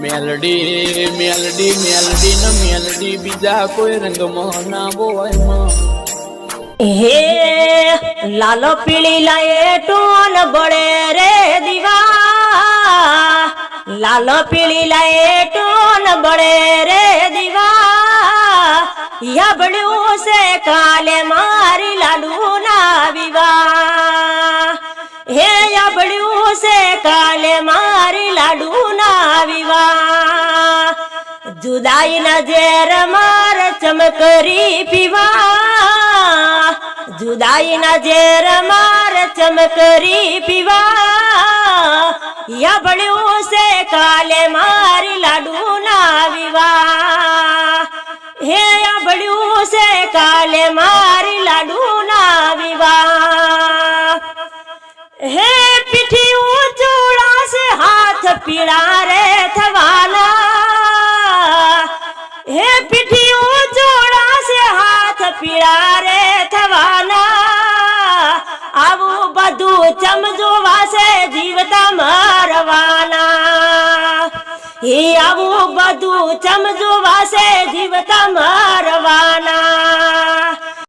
મેલડી મેલડી મેલડી ને મેલડી, બીજા કોઈ રંગમાં ના બોયમાં હે, લાલ પીળી લાયે ટોન બળે રે દીવા. લાલ પીળી લાયે ટોન બળે રે દીવા. યબડ્યું છે કાલે મારી લાડુ ના વિવા. હે યબડ્યું છે કાલે મારી લાડુ ના વિવા. જુદાઈ ના ઝેર માર ચમકરી પીવા. જુદાઈ ના ઝેર માર ચમકરી પીવા યબડ્યું છે કાલે મારી લાડુ ના વિવા હે યબડ્યું છે કાલે મારી લાડુ ના વિવા હે પીઠી ઉચુડા છે હાથ પીળા રે થવાના પીળા રે થવાના આવું બધું ચમજોવા છે જીવતા મરવાના હે આવું બધું ચમજોવા છે જીવતા મરવાના